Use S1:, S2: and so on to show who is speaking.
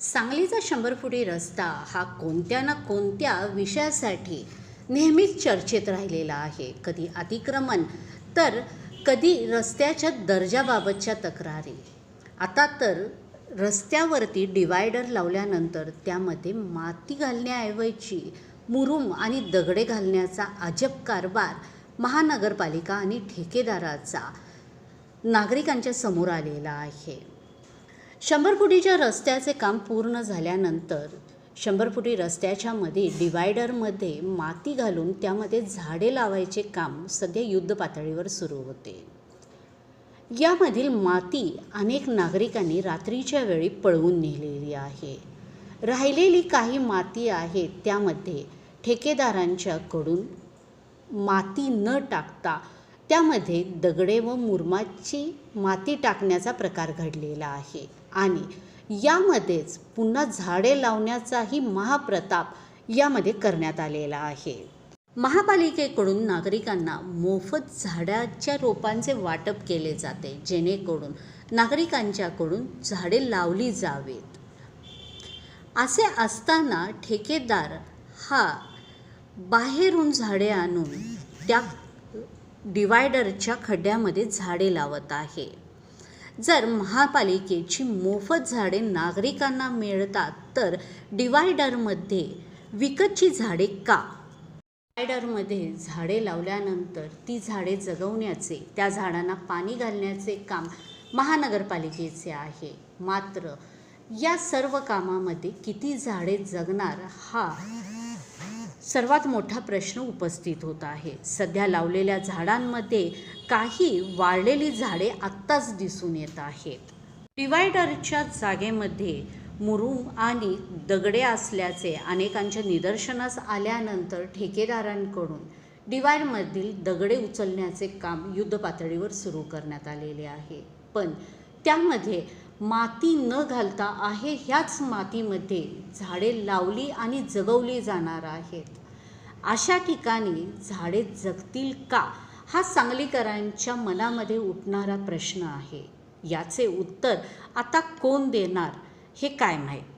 S1: सांगलीचा शंभर फुटी रस्ता हा कोणत्या ना कोणत्या विषयासाठी नेहमीच चर्चेत राहिलेला आहे. कधी अतिक्रमण तर कधी रस्त्याच्या दर्जाबाबतच्या तक्रारी. आता तर रस्त्यावरती डिवायडर लावल्यानंतर त्यामध्ये माती घालण्याऐवजी मुरुम आणि दगडे घालण्याचा अजब कारभार महानगरपालिका आणि ठेकेदाराचा नागरिकांच्या समोर आलेला आहे. शंभर फुटीच्या रस्त्याचे काम पूर्ण झाल्यानंतर शंभर फुटी रस्त्याच्या मध्ये डिवायडरमध्ये माती घालून त्यामध्ये झाडे लावायचे काम सध्या युद्ध पातळीवर सुरू होते. यामधील माती अनेक नागरिकांनी रात्रीच्या वेळी पळवून नेलेली आहे. राहिलेली काही माती आहे त्यामध्ये ठेकेदारांच्याकडून माती न टाकता त्यामध्ये दगडे व मुरमाची माती टाकण्याचा प्रकार घडलेला आहे. आणि यामध्येच पुन्हा झाडे लावण्याचाही महाप्रताप यामध्ये करण्यात आलेला आहे. महापालिकेकडून नागरिकांना मोफत झाडाच्या रोपांचे वाटप केले जाते जेणेकरून नागरिकांच्याकडून झाडे लावली जावेत. असे असताना ठेकेदार हा बाहेरून झाडे आणून त्या डिवायडरच्या खड्ड्यामध्ये झाडे लावत आहे. जर महापालिकेची मोफत झाडे नागरिकांना मिळतात तर डिवायडरमध्ये विकतची झाडे का? डिवायडरमध्ये झाडे लावल्यानंतर ती झाडे जगवण्याचे त्या झाडांना पाणी घालण्याचे काम महानगरपालिकेचे आहे. मात्र या सर्व कामामध्ये किती झाडे जगणार हा सर्वात मोठा प्रश्न उपस्थित होत आहे. सध्या लावलेल्या झाडांमध्ये काही वाळलेली झाडे आत्ताच दिसून येत आहेत. डिवायडरच्या जागेमध्ये मुरुम आणि दगडे असल्याचे अनेकांच्या निदर्शनास आल्यानंतर ठेकेदारांकडून डिवायडमधील दगडे उचलण्याचे काम युद्धपातळीवर सुरू करण्यात आलेले आहे. पण त्यामध्ये माती न घालता आहे ह्याच मातीमध्ये झाडे लावली आणि जगवली जाणार आहेत. अशा ठिकाणी झाडे जगतील का हा सांगलीकरांच्या मनामध्ये उठणारा प्रश्न आहे. याचे उत्तर आता कोण देणार हे काय माहीत?